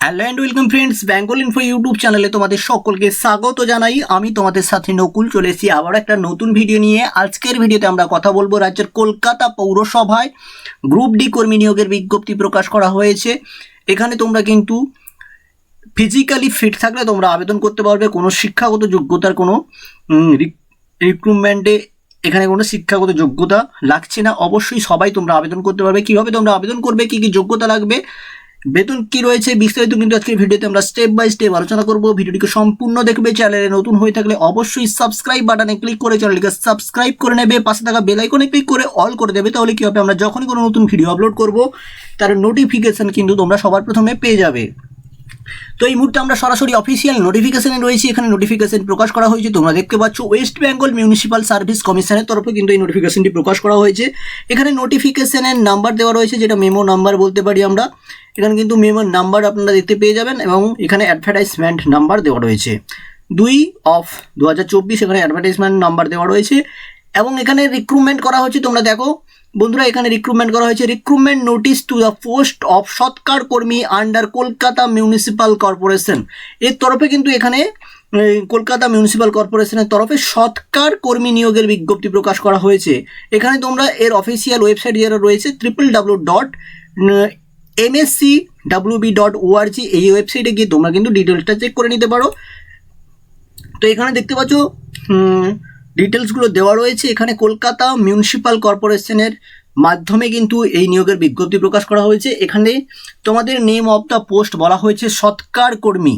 Hello and welcome friends Bengal info YouTube চ্যানেলে তোমাদের সকলকে স্বাগত জানাই। আমি তোমাদের সাথে নকুল, চলে এসেছি আবার একটা নতুন ভিডিও নিয়ে। আজকের ভিডিওতে আমরা কথা বলব রাজ্যের কলকাতা পৌরসভায় গ্রুপ ডি কর্মী নিয়োগের বিজ্ঞপ্তি প্রকাশ করা হয়েছে। এখানে তোমরা কিন্তু ফিজিক্যালি ফিট থাকলে তোমরা আবেদন করতে পারবে। কোনো শিক্ষাগত যোগ্যতার কোনো রিক্রুটমেন্টে এখানে কোনো শিক্ষাগত যোগ্যতা লাগছে না। অবশ্যই সবাই তোমরা আবেদন করতে পারবে। কীভাবে তোমরা আবেদন করবে? কি কি যোগ্যতা লাগবে? বেতন কি রয়েছে বিস্তারিত কিন্তু আজকের ভিডিওতে আমরা স্টেপ বাই স্টেপ আলোচনা করব। ভিডিওটিকে সম্পূর্ণ দেখবে চ্যানেলে নতুন হয়ে থাকলে অবশ্যই সাবস্ক্রাইব বাটনে ক্লিক করে চ্যানেলটিকে সাবস্ক্রাইব করে নেবে, পাশে থাকা বেল আইকনে ক্লিক করে অল করে দেবে, তাহলে কি হবে? আমরা যখনই কোনো নতুন ভিডিও আপলোড করব, তার নোটিফিকেশন কিন্তু তোমরা সবার প্রথমে পেয়ে যাবে। তো এই মুহূর্তে আমরা সরাসরি অফিসিয়াল নোটিফিকেশনে রয়েছি। এখানে নোটিফিকেশন প্রকাশ করা হয়েছে। তোমরা দেখতে পাচ্ছ ওয়েস্ট বেঙ্গল মিউনিসিপাল সার্ভিস কমিশনের তরফে কিন্তু এই নোটিফিকেশনটি প্রকাশ করা হয়েছে। এখানে নোটিফিকেশনের নাম্বার দেওয়া রয়েছে, যেটা মেমো নাম্বার বলতে পারি আমরা। এখানে কিন্তু মেমোর নাম্বার আপনারা দেখতে পেয়ে যাবেন এবং এখানে অ্যাডভার্টাইজমেন্ট নাম্বার দেওয়া রয়েছে। দুই অফ দু হাজার চব্বিশ এখানে অ্যাডভার্টাইজমেন্ট নাম্বার দেওয়া রয়েছে। এবং এখানে রিক্রুটমেন্ট করা হচ্ছে তোমরা দেখো। বন্ধুরা, এখানে রিক্রুটমেন্ট করা হয়েছে। Recruitment notice to the post of সৎকার কর্মী আন্ডার কলকাতা মিউনিসিপাল কর্পোরেশন এর তরফে কিন্তু এখানে কলকাতা মিউনিসিপাল কর্পোরেশনের তরফে সৎকার কর্মী নিয়োগের বিজ্ঞপ্তি প্রকাশ করা হয়েছে। এখানে তোমরা এর অফিসিয়াল ওয়েবসাইট যেটা রয়েছে triple W dot MSC WB dot ORG এই ওয়েবসাইটে গিয়ে তোমরা কিন্তু ডিটেলসটা চেক করে নিতে পারো। তো এখানে দেখতে পাচ্ছ ডিটেলসগুলো দেওয়া রয়েছে। এখানে কলকাতা মিউনিসিপাল কর্পোরেশনের মাধ্যমে কিন্তু এই নিয়োগের বিজ্ঞপ্তি প্রকাশ করা হয়েছে। এখানে তোমাদের নেম অফ দ্য পোস্ট বলা হয়েছে, সৎকার কর্মী।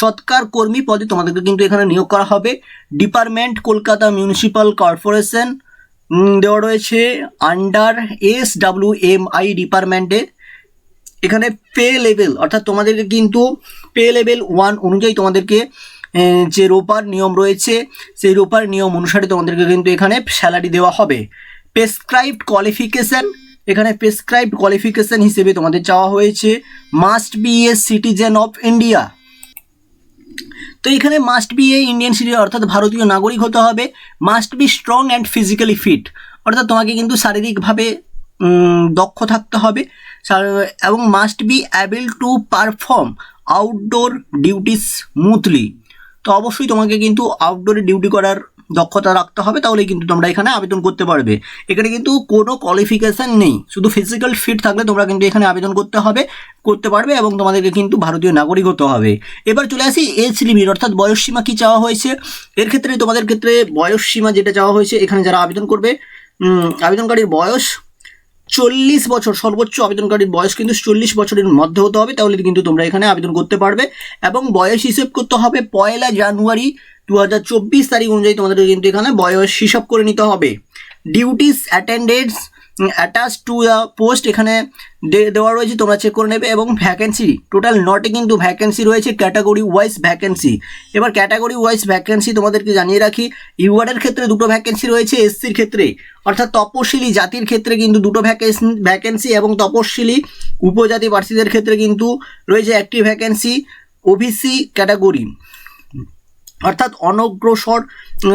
সৎকার কর্মী পদে তোমাদেরকে কিন্তু এখানে নিয়োগ করা হবে। ডিপার্টমেন্ট কলকাতা মিউনিসিপাল কর্পোরেশন দেওয়া রয়েছে under S W M I ডিপার্টমেন্টে এখানে পে লেভেল অর্থাৎ তোমাদেরকে কিন্তু পে লেভেল ওয়ান অনুযায়ী তোমাদেরকে যে রোপার নিয়ম রয়েছে, সেই রোপার নিয়ম অনুসারে তোমাদেরকে কিন্তু এখানে স্যালারি দেওয়া হবে। প্রেসক্রাইবড কোয়ালিফিকেশান এখানে প্রেসক্রাইবড কোয়ালিফিকেশান হিসেবে তোমাদের চাওয়া হয়েছে must be a citizen of India তো এখানে must be a Indian citizen অর্থাৎ ভারতীয় নাগরিক হতে হবে। Must be strong and physically fit অর্থাৎ তোমাকে কিন্তু শারীরিকভাবে দক্ষ থাকতে হবে। এবং must be able to perform outdoor duty smoothly তো অবশ্যই তোমাকে কিন্তু আউটডোরে ডিউটি করার দক্ষতা রাখতে হবে, তাহলে কিন্তু তোমরা এখানে আবেদন করতে পারবে। এখানে কিন্তু কোনো কোয়ালিফিকেশান নেই, শুধু ফিজিক্যাল ফিট থাকলে তোমরা কিন্তু এখানে আবেদন করতে হবে, করতে পারবে এবং তোমাদেরকে কিন্তু ভারতীয় নাগরিক হতে হবে। এবার চলে আসি এজ লিমিট অর্থাৎ বয়স সীমা কি চাওয়া হয়েছে? এর ক্ষেত্রে তোমাদের ক্ষেত্রে বয়স সীমা যেটা চাওয়া হয়েছে, এখানে যারা আবেদন করবে আবেদনকারীর বয়স চল্লিশ বছর সর্বোচ্চ আবেদনকারীর বয়স কিন্তু চল্লিশ বছরের মধ্যে হতে হবে, তাহলে কিন্তু তোমরা এখানে আবেদন করতে পারবে। এবং বয়স হিসেব করতে হবে পয়লা জানুয়ারি দু হাজার চব্বিশ তারিখ অনুযায়ী তোমাদের কিন্তু এখানে বয়স হিসাব করে নিতে হবে। Duties attendance attach to the post এখানে দেওয়া রয়েছে, তোমরা চেক করে নেবে এবং ভ্যাকেন্সি টোটাল নটে কিন্তু ভ্যাকেন্সি রয়েছে ক্যাটাগরি ওয়াইজ ভ্যাকেন্সি এবার ক্যাটাগরি ওয়াইজ ভ্যাকেন্সি তোমাদেরকে জানিয়ে রাখি ইউআরের ক্ষেত্রে দুটো ভ্যাকেন্সি রয়েছে এসসির ক্ষেত্রে। অর্থাৎ তপশিলি জাতির ক্ষেত্রে কিন্তু দুটো ভ্যাকেন্সি ভ্যাকেন্সি এবং তপশিলি উপজাতি প্রার্থীদের ক্ষেত্রে কিন্তু রয়েছে একটি ভ্যাকেন্সি ওবিসি ক্যাটাগরি অর্থাৎ অনগ্রসর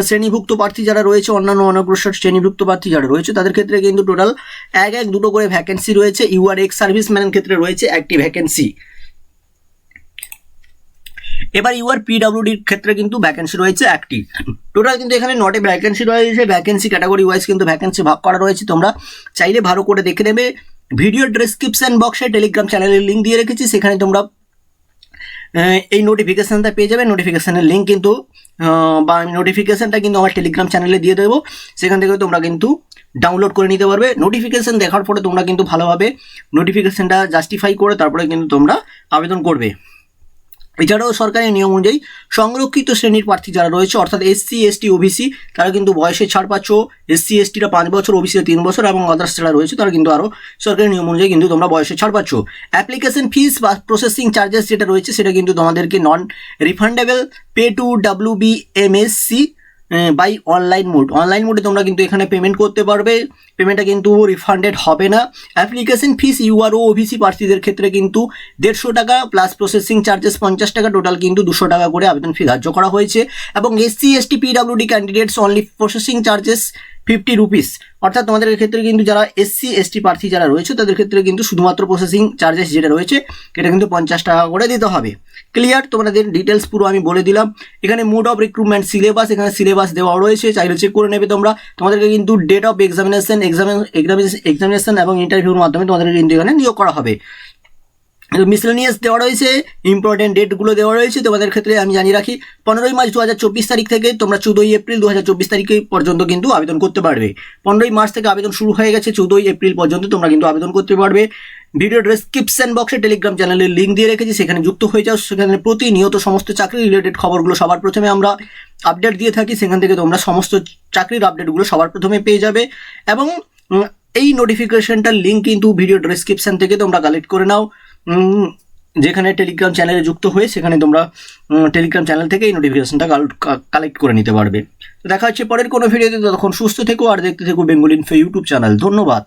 শ্রেণীভুক্ত প্রার্থী যারা রয়েছে, অন্যান্য অনগ্রসর শ্রেণীভুক্ত প্রার্থী যারা রয়েছে, তাদের ক্ষেত্রে কিন্তু টোটাল এক এক দুটো করে ভ্যাকেন্সি রয়েছে। ইউআর এক্স সার্ভিসম্যানের ক্ষেত্রে রয়েছে একটি ভ্যাকেন্সি এবার ইউআর পিডাব্লিউডির ক্ষেত্রে কিন্তু ভ্যাকেন্সি রয়েছে একটি। টোটাল কিন্তু এখানে নটে ভ্যাকেন্সি রয়েছে। ভ্যাকেন্সি ক্যাটাগরি ওয়াইজ কিন্তু ভ্যাকেন্সি ভাগ করা রয়েছে। তোমরা চাইলে ভালো করে দেখে নেবে। ভিডিও ডেসক্রিপশন বক্সে টেলিগ্রাম চ্যানেলের লিঙ্ক দিয়ে রেখেছি। সেখানে তোমরা এই নোটিফিকেশানটা পেয়ে যাবে নোটিফিকেশানের লিঙ্ক কিন্তু বা নোটিফিকেশানটা কিন্তু আমার টেলিগ্রাম চ্যানেলে দিয়ে দেবো। সেখান থেকে তোমরা কিন্তু ডাউনলোড করে নিতে পারবে। নোটিফিকেশান দেখার পরে তোমরা কিন্তু ভালোভাবে নোটিফিকেশানটা জাস্টিফাই করে তারপরে কিন্তু তোমরা আবেদন করবে। এছাড়াও সরকারি নিয়ম অনুযায়ী সংরক্ষিত শ্রেণির প্রার্থী যারা রয়েছে, অর্থাৎ এসসি এসটি ওবিসি তারা কিন্তু বয়সে ছাড় পাচ্ছ। এসসি এসটিরা পাঁচ বছর ওবিসিরা তিন বছর এবং আদার্স যারা রয়েছে, তারা কিন্তু আরও সরকারি নিয়ম অনুযায়ী কিন্তু তোমরা বয়সে ছাড় পাচ্ছ। অ্যাপ্লিকেশন ফিস বা প্রসেসিং চার্জেস যেটা রয়েছে, সেটা কিন্তু তোমাদেরকে non refundable pay to W B M S C by online mode online মোডে তোমরা কিন্তু এখানে পেমেন্ট করতে পারবে। পেমেন্টটা কিন্তু রিফান্ডেড হবে না। অ্যাপ্লিকেশন ফিস ইউআর ও ওভিসি প্রার্থীদের ক্ষেত্রে কিন্তু দেড়শো টাকা প্লাস প্রসেসিং চার্জেস পঞ্চাশ টাকা। টোটাল কিন্তু দুশো টাকা করে আবেদন ফি ধার্য করা হয়েছে। এবং SC ST PWD candidates only processing charges fifty rupees অর্থাৎ তোমাদের ক্ষেত্রে কিন্তু যারা এসসি এসটি প্রার্থী যারা রয়েছে, তাদের ক্ষেত্রে কিন্তু শুধুমাত্র প্রসেসিং চার্জেস যেটা রয়েছে, এটা কিন্তু পঞ্চাশ টাকা করে দিতে হবে। ক্লিয়ার তোমাদের ডিটেলস পুরো আমি বলে দিলাম। এখানে মোড অফ রিক্রুটমেন্ট সিলেবাস এখানে সিলেবাস দেওয়া রয়েছে, চাইলে চেক করে নেবে তোমরা। তোমাদেরকে কিন্তু date of examination examination examination এবং ইন্টারভিউর মাধ্যমে তোমাদেরকে কিন্তু এখানে নিয়োগ করা হবে। মিসলেনিয়াস দেওয়া রয়েছে ইম্পর্টেন্ট ডেটগুলো দেওয়া রয়েছে, তোমাদের ক্ষেত্রে আমি জানিয়ে রাখি, পনেরোই মার্চ দু হাজার চব্বিশ তারিখ থেকে তোমরা চৌদ্দই এপ্রিল দু হাজার চব্বিশ তারিখে পর্যন্ত কিন্তু আবেদন করতে পারবে। পনেরোই মার্চ থেকে আবেদন শুরু হয়ে গেছে, চৌদ্দই এপ্রিল পর্যন্ত তোমরা কিন্তু আবেদন করতে পারবে। ভিডিও ডেসক্রিপশন বক্সে টেলিগ্রাম চ্যানেলের লিঙ্ক দিয়ে রেখেছি, সেখানে যুক্ত হয়ে যাও, সেখানে প্রতিনিয়ত সমস্ত চাকরি রিলেটেড খবরগুলো সবার প্রথমে আমরা আপডেট দিয়ে থাকি, সেখান থেকে তোমরা সমস্ত চাকরির আপডেটগুলো সবার প্রথমে পেয়ে যাবে। এবং এই নোটিফিকেশনটার লিঙ্ক কিন্তু ভিডিও ডিসক্রিপশান থেকে তোমরা কালেক্ট করে নাও। যেখানে টেলিগ্রাম চ্যানেলে যুক্ত হয়ে সেখানে তোমরা টেলিগ্রাম চ্যানেল থেকে এই নোটিফিকেশনটা কালেক্ট করে নিতে পারবে। দেখা হচ্ছে পরের কোনো ভিডিওতে তখন সুস্থ থেকো আর দেখতে থেকো বেঙ্গল ফে ইউটিউব চ্যানেল ধন্যবাদ।